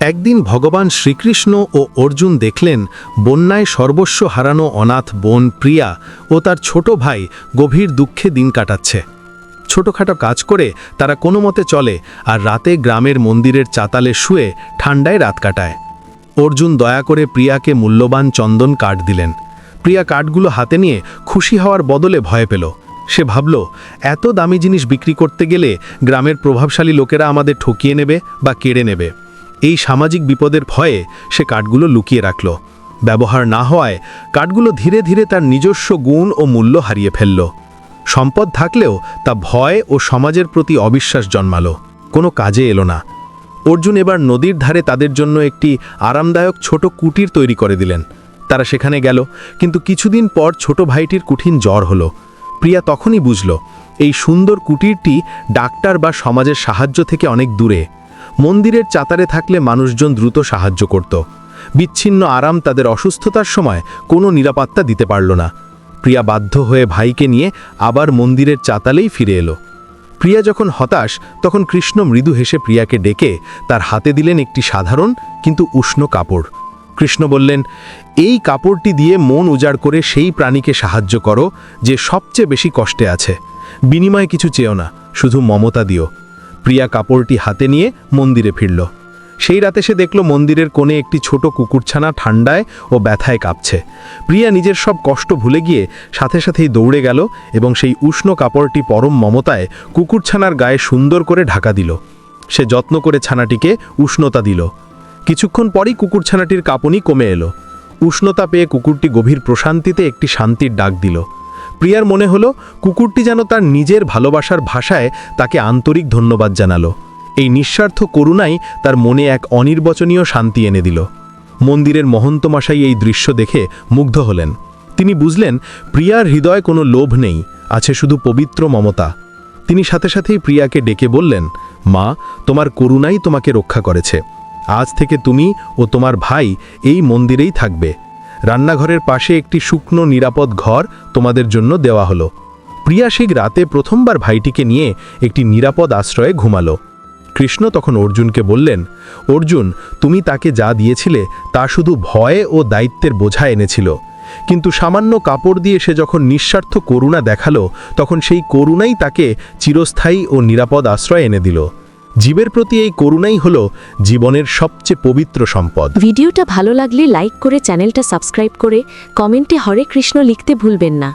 একদিন ভগবান শ্রীকৃষ্ণ ও অর্জুন দেখলেন বন্যায় সর্বস্ব হারানো অনাথ বোন প্রিয়া ও তার ছোট ভাই গভীর দুঃখে দিন কাটাচ্ছে। ছোটখাটো কাজ করে তারা কোনো মতে চলে আর রাতে গ্রামের মন্দিরের চাতালে শুয়ে ঠান্ডায় রাত কাটায়। অর্জুন দয়া করে প্রিয়াকে মূল্যবান চন্দন কাঠ দিলেন। প্রিয়া কাঠগুলো হাতে নিয়ে খুশি হওয়ার বদলে ভয় পেল। সে ভাবল, এত দামি জিনিস বিক্রি করতে গেলে গ্রামের প্রভাবশালী লোকেরা আমাদের ঠকিয়ে নেবে বা কেড়ে নেবে। এই সামাজিক বিপদের ভয়ে সে কাঠগুলো লুকিয়ে রাখল। ব্যবহার না হওয়ায় কাঠগুলো ধীরে ধীরে তার নিজস্ব গুণ ও মূল্য হারিয়ে ফেলল। সম্পদ থাকলেও তা ভয় ও সমাজের প্রতি অবিশ্বাস জন্মালো। কোনো কাজে এলো না। অর্জুন এবার নদীর ধারে তাদের জন্য একটি আরামদায়ক ছোট কুটির তৈরি করে দিলেন। তারা সেখানে গেল, কিন্তু কিছুদিন পর ছোট ভাইটির কঠিন জ্বর হলো। প্রিয়া তখনই বুঝল, এই সুন্দর কুটিরটি ডাক্তার বা সমাজের সাহায্য থেকে অনেক দূরে। মন্দিরের চাতারে থাকলে মানুষজন দ্রুত সাহায্য করত। বিচ্ছিন্ন আরাম তাদের অসুস্থতার সময় কোনো নিরাপত্তা দিতে পারল না। প্রিয়া বাধ্য হয়ে ভাইকে নিয়ে আবার মন্দিরের চাতালেই ফিরে এলো। প্রিয়া যখন হতাশ, তখন কৃষ্ণ মৃদু হেসে প্রিয়াকে ডেকে তার হাতে দিলেন একটি সাধারণ কিন্তু উষ্ণ কাপড়। কৃষ্ণ বললেন, এই কাপড়টি দিয়ে মন উজাড় করে সেই প্রাণীকে সাহায্য করো যে সবচেয়ে বেশি কষ্টে আছে। বিনিময়ে কিছু চেয়েও না, শুধু মমতা দিও। প্রিয়া কাপড়টি হাতে নিয়ে মন্দিরে ফিরল। সেই রাতে সে দেখল মন্দিরের কোণে একটি ছোট কুকুরছানা ঠান্ডায় ও ব্যথায় কাঁপছে। প্রিয়া নিজের সব কষ্ট ভুলে গিয়ে সাথে সাথেই দৌড়ে গেল এবং সেই উষ্ণ কাপড়টি পরম মমতায় কুকুরছানার গায়ে সুন্দর করে ঢাকা দিল। সে যত্ন করে ছানাটিকে উষ্ণতা দিল। কিছুক্ষণ পরই কুকুরছানাটির কাঁপুনি কমে এলো। উষ্ণতা পেয়ে কুকুরটি গভীর প্রশান্তিতে একটি শান্তির ডাক দিল। প্রিয়ার মনে হলো কুকুরটি যেন তার নিজের ভালোবাসার ভাষায় তাকে আন্তরিক ধন্যবাদ জানালো। এই নিঃস্বার্থ করুণাই তার মনে এক অনির্বচনীয় শান্তি এনে দিল। মন্দিরের মহন্তমশাই এই দৃশ্য দেখে মুগ্ধ হলেন। তিনি বুঝলেন, প্রিয়ার হৃদয় কোনো লোভ নেই, আছে শুধু পবিত্র মমতা। তিনি সাথে সাথেই প্রিয়াকে ডেকে বললেন, মা, তোমার করুণাই তোমাকে রক্ষা করেছে। আজ থেকে তুমি ও তোমার ভাই এই মন্দিরেই থাকবে। রান্নাঘরের পাশে একটি শুকনো নিরাপদ ঘর তোমাদের জন্য দেওয়া হলো। প্রিয়া শিখ রাতে প্রথমবার ভাইটিকে নিয়ে একটি নিরাপদ আশ্রয়ে ঘুমালো। কৃষ্ণ তখন অর্জুনকে বললেন, অর্জুন, তুমি তাকে যা দিয়েছিলে তা শুধু ভয় ও দায়িত্বের বোঝা এনেছিল। কিন্তু সামান্য কাপড় দিয়ে সে যখন নিঃস্বার্থ করুণা দেখাল, তখন সেই করুণাই তাকে চিরস্থায়ী ও নিরাপদ আশ্রয় এনে দিল। জীবের প্রতি এই করুণাই হল জীবনের সবচেয়ে পবিত্র সম্পদ। ভিডিওটা ভালো লাগলে লাইক করে চ্যানেলটা সাবস্ক্রাইব করে কমেন্টে হরে কৃষ্ণ লিখতে ভুলবেন না।